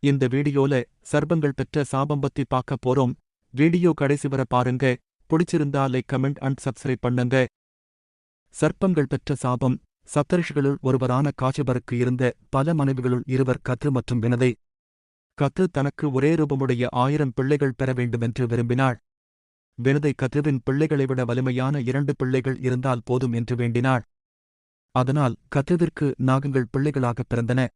இந்த வீடியோல சர்ப்பங்கள் பெற்ற சாபம் பத்தி பார்க்க போறோம். வீடியோ கடைசி வர பாருங்க. பிடிச்சிருந்தா லைக் கமெண்ட் அண்ட் சப்ஸ்கிரைப் பண்ணுங்க. சர்ப்பங்கள் பெற்ற சாபம். சப்தரிஷிகளுள் ஒருவரான காசிபருக்கு இருந்த பல மனைவிகளுள் இருவர் கத்ரு மற்றும் வினதை. கத்ரு தனக்கு ஒரே ரூபமுடைய ஆயிரம் பிள்ளைகள் பெற வேண்டுமென்று விரும்பினாள். வினதை கத்ருவின் பிள்ளைகளை விட வலிமையான இரண்டு பிள்ளைகள் இருந்தால் போதும் என்று வேண்டினாள். அதனால் கத்ருவிற்கு நாகங்கள் பிள்ளைகளாகப் பிறந்தன.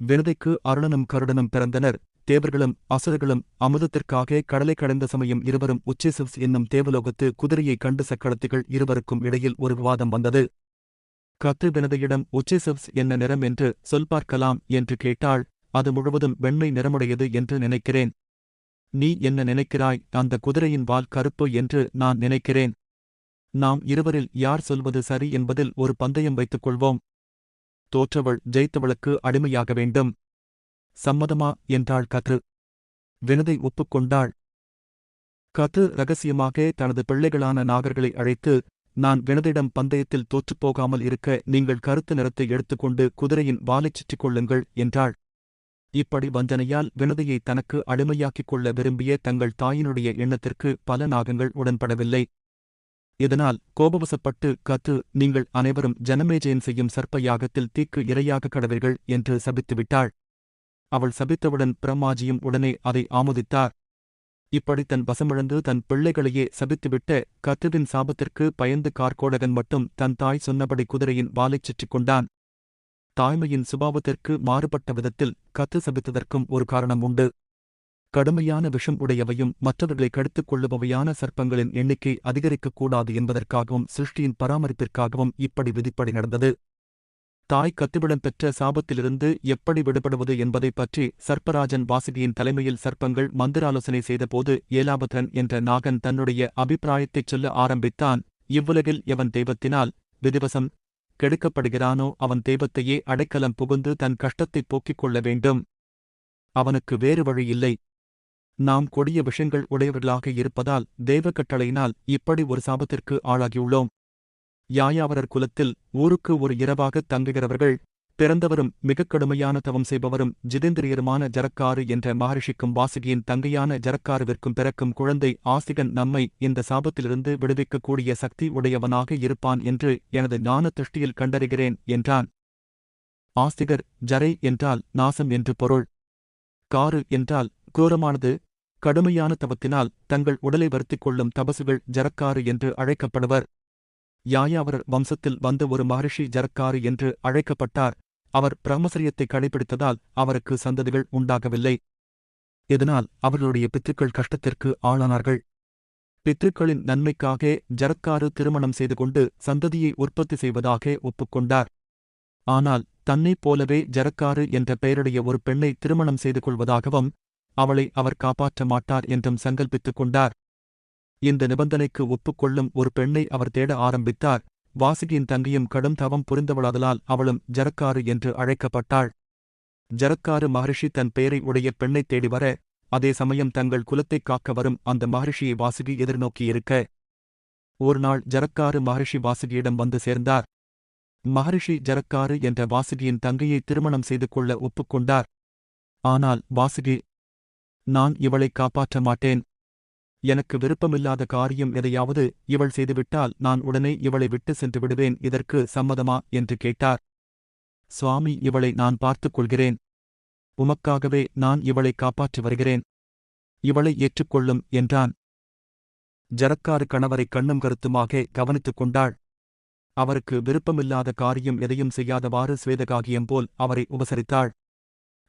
வினதைக்கு அருணனும் கருடனும் பிறந்தனர். தேவர்களும் அசுரர்களும் அமுதத்திற்காக கடலை கடந்த சமயம் இருவரும் உச்சிசிவ்ஸ் என்னும் தேவலோகத்து குதிரையைக் கண்டு சக்கரத்துகள் இருவருக்கும் இடையில் ஒரு விவாதம் வந்தது. கத்து வினதையிடம் உச்சிசிவ்ஸ் என்ன நிறம் என்று சொல் பார்க்கலாம் என்று கேட்டாள். அது முழுவதும் வெண்மை நிறமுடையது என்று நினைக்கிறேன். நீ என்ன நினைக்கிறாய்? அந்த குதிரையின் வால் கருப்பு என்று நான் நினைக்கிறேன். நாம் இருவரில் யார் சொல்வது சரி என்பதில் ஒரு பந்தயம் வைத்துக் கொள்வோம். தோற்றவள் ஜெயித்தவளுக்கு அடிமையாக வேண்டும். சம்மதமா? என்றாள் கத்ரு. வினதை ஒப்புக்கொண்டாள். கத்ரு ரகசியமாக தனது பிள்ளைகளான நாகர்களை அழைத்து நான் வினதிடம் பந்தயத்தில் தோற்றுப்போகாமல் இருக்க நீங்கள் கருத்து நிறத்தை எடுத்துக்கொண்டு குதிரையின் வாலைச் சுற்றிக் கொள்ளுங்கள் என்றாள். இப்படி வஞ்சனையால் வினதையை தனக்கு அடிமையாக்கிக் கொள்ள விரும்பிய தங்கள் தாயினுடைய எண்ணத்திற்கு பல நாகங்கள் உடன்படவில்லை. இதனால் கோபவசப்பட்டு கத்து நீங்கள் அனைவரும் ஜனமேஜயன் செய்யும் சர்ப்ப யாகத்தில் தீக்கு இரையாக கடவீர்கள் என்று சபித்துவிட்டாள் அவள் சபித்தவுடன் பிரம்மாஜியும் உடனே அதை ஆமோதித்தார். இப்படி தன் வசமிழந்து தன் பிள்ளைகளையே சபித்துவிட்ட கத்துவின் சாபத்திற்கு பயந்து கார்கோடகன் மட்டும் தன் தாய் சொன்னபடி குதிரையின் வாலைச் சுற்றிக் கொண்டான். தாய்மையின் சுபாவத்திற்கு மாறுபட்ட விதத்தில் கத்து சபித்ததற்கும் ஒரு காரணம் உண்டு. கடுமையான விஷம் உடையவையும் மற்றவர்களை கடுத்துக் கொள்ளுபவையான சர்ப்பங்களின் எண்ணிக்கை அதிகரிக்கக்கூடாது என்பதற்காகவும் சிருஷ்டியின் பராமரிப்பிற்காகவும் இப்படி விதிப்படி நடந்தது. தாய் கத்துவிடம் பெற்ற சாபத்திலிருந்து எப்படி விடுபடுவது என்பதைப் பற்றி சர்ப்பராஜன் வாசுகியின் தலைமையில் சர்ப்பங்கள் மந்திராலோசனை செய்தபோது ஏலாபத்ரன் என்ற நாகன் தன்னுடைய அபிப்பிராயத்தைச் சொல்ல ஆரம்பித்தான். இவ்வுலகில் எவன் தெய்வத்தினால் விதிவசம் கெடுக்கப்படுகிறானோ அவன் தெய்வத்தையே அடைக்கலம் புகுந்து தன் கஷ்டத்தைப் போக்கிக் கொள்ள வேண்டும். அவனுக்கு வேறு வழி இல்லை நாம் கொடிய விஷயங்கள் உடையவர்களாக இருப்பதால் தெய்வ கட்டளையினால் இப்படி ஒரு சாபத்திற்கு ஆளாகியுள்ளோம். யாயாவரர் குலத்தில் ஊருக்கு ஒரு இரவாகத் தங்குகிறவர்கள் பிறந்தவரும் மிகக் கடுமையான தவம் செய்பவரும் ஜிதேந்திரியருமான ஜரக்காறு என்ற மகரிஷிக்கும் வாசுகியின் தங்கையான ஜரக்காருவிற்கும் பிறக்கும் குழந்தை ஆசிகன் நம்மை இந்த சாபத்திலிருந்து விடுவிக்கக்கூடிய சக்தி உடையவனாக இருப்பான் என்று எனது ஞான திருஷ்டியில் கண்டறிகிறேன் என்றான். ஆஸ்திகர் ஜரை என்றால் நாசம் என்று பொருள். காரு என்றால் கோரமானது கடுமையான தவத்தினால் தங்கள் உடலை வருத்திக் கொள்ளும் தபசுகள் ஜரக்காறு என்று அழைக்கப்படுவர். யாயாவரர் வம்சத்தில் வந்த ஒரு மகரிஷி ஜரக்காறு என்று அழைக்கப்பட்டார். அவர் பிரம்மசரியத்தை கடைபிடித்ததால் அவருக்கு சந்ததிகள் உண்டாகவில்லை. இதனால் அவர்களுடைய பித்ருக்கள் கஷ்டத்திற்கு ஆளானார்கள். பித்ருக்களின் நன்மைக்காக ஜரக்காறு திருமணம் செய்து கொண்டு சந்ததியை உற்பத்தி செய்வதாக ஒப்புக்கொண்டார். ஆனால் தன்னைப் போலவே ஜரக்காறு என்ற பெயருடைய ஒரு பெண்ணை திருமணம் செய்து கொள்வதாகவும் அவளை அவர் காப்பாற்ற மாட்டார் என்றும் சங்கல்பித்துக் கொண்டார். இந்த நிபந்தனைக்கு ஒப்புக்கொள்ளும் ஒரு பெண்ணை அவர் தேட ஆரம்பித்தார். வாசுகியின் தங்கையும் கடும் தவம் புரிந்தவளாதலால் அவளும் ஜரக்காறு என்று அழைக்கப்பட்டாள். ஜரக்காறு மகரிஷி தன் பெயரை உடைய பெண்ணைத் தேடி வர அதே சமயம் தங்கள் குலத்தைக் காக்க வரும் அந்த மகரிஷியை வாசுகி எதிர்நோக்கியிருக்க ஒருநாள் ஜரக்காறு மகரிஷி வாசுகியிடம் வந்து சேர்ந்தார். மகரிஷி ஜரக்காறு என்ற வாசுகியின் தங்கையை திருமணம் செய்து கொள்ள ஒப்புக்கொண்டார் ஆனால் வாசுகி நான் இவளை காப்பாற்ற மாட்டேன். எனக்கு விருப்பமில்லாத காரியம் எதையாவது இவள் செய்துவிட்டால் நான் உடனே இவளை விட்டு சென்று விடுவேன் இதற்கு சம்மதமா? என்று கேட்டார். சுவாமி இவளை நான் பார்த்துக் கொள்கிறேன். உமக்காகவே நான் இவளை காப்பாற்றி வருகிறேன். இவளை ஏற்றுக்கொள்ளும் என்றான். ஜரக்காறு கணவரை கண்ணும் கருத்துமாக கவனித்துக் கொண்டாள். அவருக்கு விருப்பமில்லாத காரியம் எதையும் செய்யாதவாறு சுவேதகாகியம் போல் அவரை உபசரித்தாள்.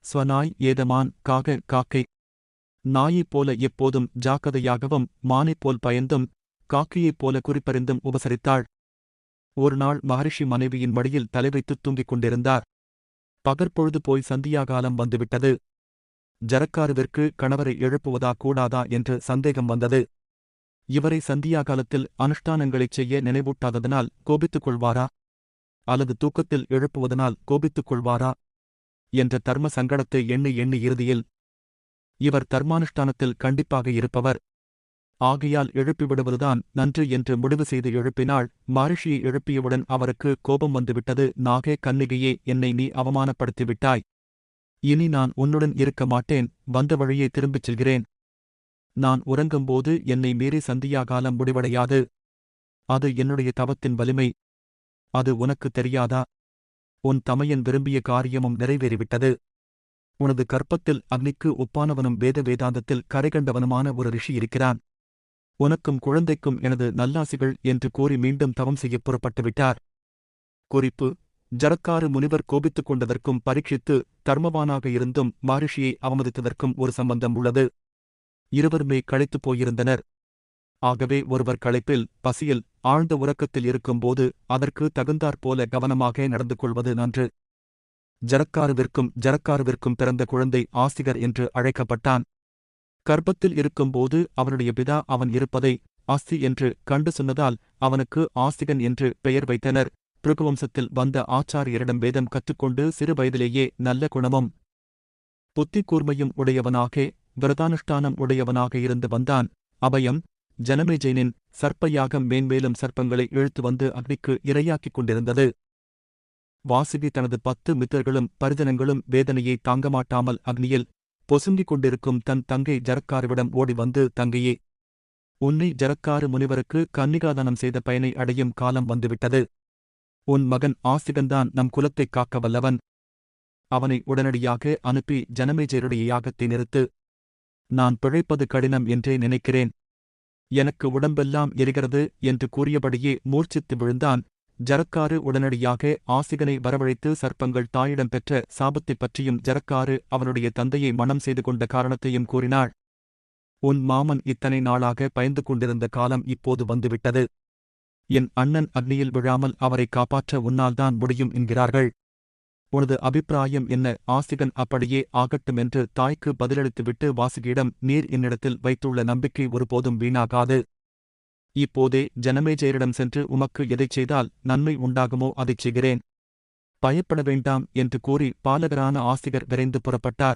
ஸ்வனாய் ஏதமான் காக காக்கை நாயைப் போல எப்போதும் ஜாக்கிரதையாகவும் மானைப் போல் பயந்தும் காக்கியைப் போல குறிப்பறிந்தும் உபசரித்தாள். ஒருநாள் மகரிஷி மனைவியின் மடியில் தலைவைத்துத் தூங்கிக் கொண்டிருந்தார். பகற்பொழுது போய் சந்தியாகாலம் வந்துவிட்டது. ஜரக்காருவிற்கு கணவரை எழுப்புவதா கூடாதா என்று சந்தேகம் வந்தது. இவரை சந்தியாகாலத்தில் அனுஷ்டானங்களைச் செய்ய நினைவூட்டாததனால் கோபித்துக் கொள்வாரா? அல்லது தூக்கத்தில் எழுப்புவதனால் கோபித்துக் கொள்வாரா? என்ற தர்ம சங்கடத்தை எண்ணி எண்ணி இறுதியில் இவர் தர்மானுஷ்டானத்தில் கண்டிப்பாக இருப்பவர். ஆகையால் எழுப்பிவிடுவதுதான் நன்று என்று முடிவு செய்து எழுப்பினாள். மகரிஷியை எழுப்பியவுடன் அவருக்கு கோபம் வந்துவிட்டது. நாகே கன்னிகையே என்னை நீ அவமானப்படுத்திவிட்டாய். இனி நான் உன்னுடன் இருக்க மாட்டேன். வந்த வழியே திரும்பிச் செல்கிறேன். நான் உறங்கும்போது என்னை மீறி சந்தியாகாலம் முடிவடையாது. அது என்னுடைய தவத்தின் வலிமை. அது உனக்கு தெரியாதா? உன் தமையன் விரும்பிய காரியமும் நிறைவேறிவிட்டது. உனது கற்பத்தில் அக்னிக்கு ஒப்பானவனும் வேத வேதாந்தத்தில் கரைகண்டவனுமான ஒரு ரிஷி இருக்கிறான். உனக்கும் குழந்தைக்கும் எனது நல்லாசிகள் என்று கூறி மீண்டும் தவம் செய்யப் புறப்பட்டுவிட்டார். குறிப்பு ஜரக்காறு முனிவர் கோபித்துக் கொண்டதற்கும் பரீட்சித்து தர்மவானாக இருந்தும் மகரிஷியை அவமதித்ததற்கும் ஒரு சம்பந்தம் உள்ளது. இருவருமே களைத்துப் போயிருந்தனர். ஆகவே ஒருவர் களைப்பில் பசியில் ஆழ்ந்த உறக்கத்தில் இருக்கும்போது அதற்கு தகுந்தாற்போல கவனமாக நடந்து கொள்வது நன்று. ஜரக்காருவிற்கும் ஜரக்காருவிற்கும் பிறந்த குழந்தை ஆஸ்திகர் என்று அழைக்கப்பட்டான். கர்ப்பத்தில் இருக்கும்போது அவனுடைய பிதா அவன் இருப்பதை ஆஸ்தி என்று கண்டு சொன்னதால் அவனுக்கு ஆஸ்திகன் என்று பெயர் வைத்தனர். பிருகுவம்சத்தில் வந்த ஆச்சாரியரிடம் வேதம் கற்றுக்கொண்டு சிறு வயதிலேயே நல்ல குணமும் புத்தி கூர்மையும் உடையவனாக விரதானுஷ்டானம் உடையவனாக இருந்து வந்தான். அபயம் ஜனமேஜயனின் சர்ப்பயாகம் மேன்மேலும் சர்ப்பங்களை இழுத்து வந்து அக்னிக்கு இரையாக்கிக் கொண்டிருந்தது. வாசுகி தனது பத்து மித்தர்களும் பரிஜனங்களும் வேதனையை தாங்கமாட்டாமல் அக்னியில் பொசுங்கிக் கொண்டிருக்கும் தன் தங்கை ஜரக்காருவிடம் ஓடி வந்து தங்கையே உன்னை ஜரக்காறு முனிவருக்கு கன்னிகாதானம் செய்த பயனை அடையும் காலம் வந்துவிட்டது. உன் மகன் ஆசிகன்தான் நம் குலத்தைக் காக்க வல்லவன். அவனை உடனடியாக அனுப்பி ஜனமேஜருடைய யாகத்தை நிறுத்து. நான் பிழைப்பது கடினம் என்றே நினைக்கிறேன். எனக்கு உடம்பெல்லாம் எரிகிறது என்று கூறியபடியே மூர்ச்சித்து விழுந்தான். ஜரக்காறு உடனடியாக ஆசிகனை வரவழைத்து சர்ப்பங்கள் தாயிடம் பெற்ற சாபத்தைப் பற்றியும் ஜரக்காறு அவனுடைய தந்தையை மணம் செய்து கொண்ட காரணத்தையும் கூறினாள். உன் மாமன் இத்தனை நாளாக பயந்து கொண்டிருந்த காலம் இப்போது வந்துவிட்டது. என் அண்ணன் அக்னியில் விழாமல் அவரை காப்பாற்ற உன்னால்தான் முடியும் என்கிறார்கள். உனது அபிப்பிராயம் என்ன ஆசிகன் அப்படியே ஆகட்டும் என்று தாய்க்கு பதிலளித்துவிட்டு வாசுகியிடம் நீர் என்னிடத்தில் வைத்துள்ள நம்பிக்கை ஒருபோதும் வீணாகாது. இப்போதே ஜனமேஜயரிடம் சென்று உமக்கு எதைச் செய்தால் நன்மை உண்டாகுமோ அதைச் செய்கிறேன். பயப்பட வேண்டாம் என்று கூறி பாலகரான ஆசிகர் விரைந்து புறப்பட்டார்.